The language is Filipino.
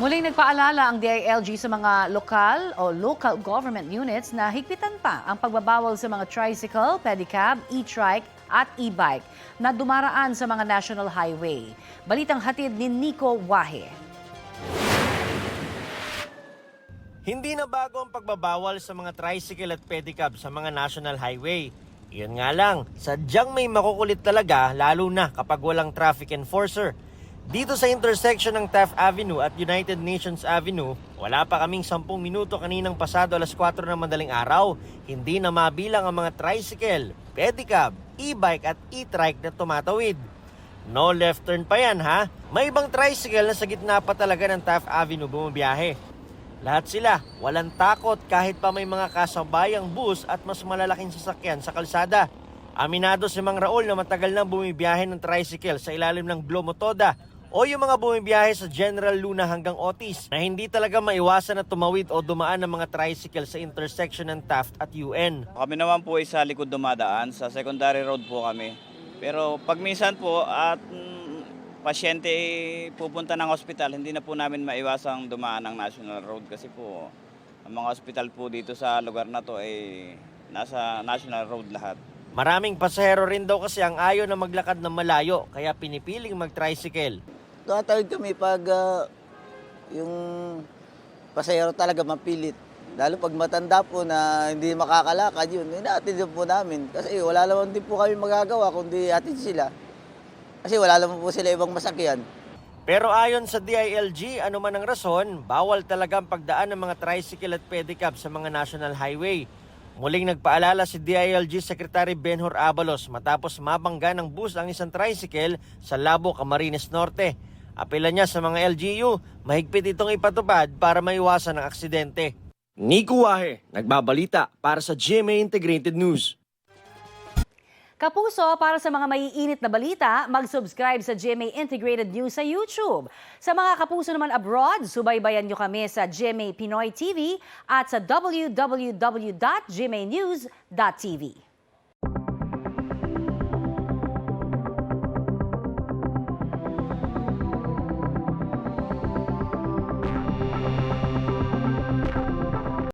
Muling nagpaalala ang DILG sa mga lokal o local government units na higpitan pa ang pagbabawal sa mga tricycle, pedicab, e-trike at e-bike na dumaraan sa mga national highway. Balitang hatid ni Nico Wahe. Hindi na bago ang pagbabawal sa mga tricycle at pedicab sa mga national highway. Iyon nga lang, sadyang may makukulit talaga lalo na kapag walang traffic enforcer. Dito sa intersection ng Taft Avenue at United Nations Avenue, wala pa kaming 10 minuto kaninang pasado alas 4 ng madaling araw. Hindi na mabilang ang mga tricycle, pedicab, e-bike at e-trike na tumatawid. No left turn pa yan ha. May ibang tricycle na sa gitna pa talaga ng Taft Avenue bumabiyahe. Lahat sila, walang takot kahit pa may mga kasabayang bus at mas malalaking sasakyan sa kalsada. Aminado si Mang Raul na matagal nang bumibiyahe ng tricycle sa ilalim ng Glomo Toda o yung mga bumibiyahe sa General Luna hanggang Otis na hindi talaga maiwasan na tumawid o dumaan ng mga tricycle sa intersection ng Taft at UN. Kami naman po ay sa likod dumadaan, sa secondary road po kami. Pero pag minsan po at mm, pasyente pupunta ng ospital, hindi na po namin maiwasang dumaan ng national road kasi po ang mga ospital po dito sa lugar na to ay nasa national road lahat. Maraming pasahero rin daw kasi ang ayaw na maglakad ng malayo kaya pinipiling mag-tricycle. Tumatawid kami pag ah, yung pasahero talaga mapilit. Lalo pag matanda po na hindi makakalakad yun, inaatid din po namin. Kasi wala naman din po kami magagawa kundi atid sila. Kasi wala naman po sila ibang masakyan. Pero ayon sa DILG, ano man ang rason, bawal talaga ang pagdaan ng mga tricycle at pedicab sa mga national highway. Muling nagpaalala si DILG Secretary Benhur Abalos matapos mabangga ng bus ang isang tricycle sa Labo, Camarines Norte. Apela niya sa mga LGU, mahigpit itong ipatupad para maiwasan ang aksidente. Nico Wahe, nagbabalita para sa GMA Integrated News. Kapuso, para sa mga maiinit na balita, mag-subscribe sa GMA Integrated News sa YouTube. Sa mga kapuso naman abroad, subaybayan nyo kami sa GMA Pinoy TV at sa www.gmanews.tv.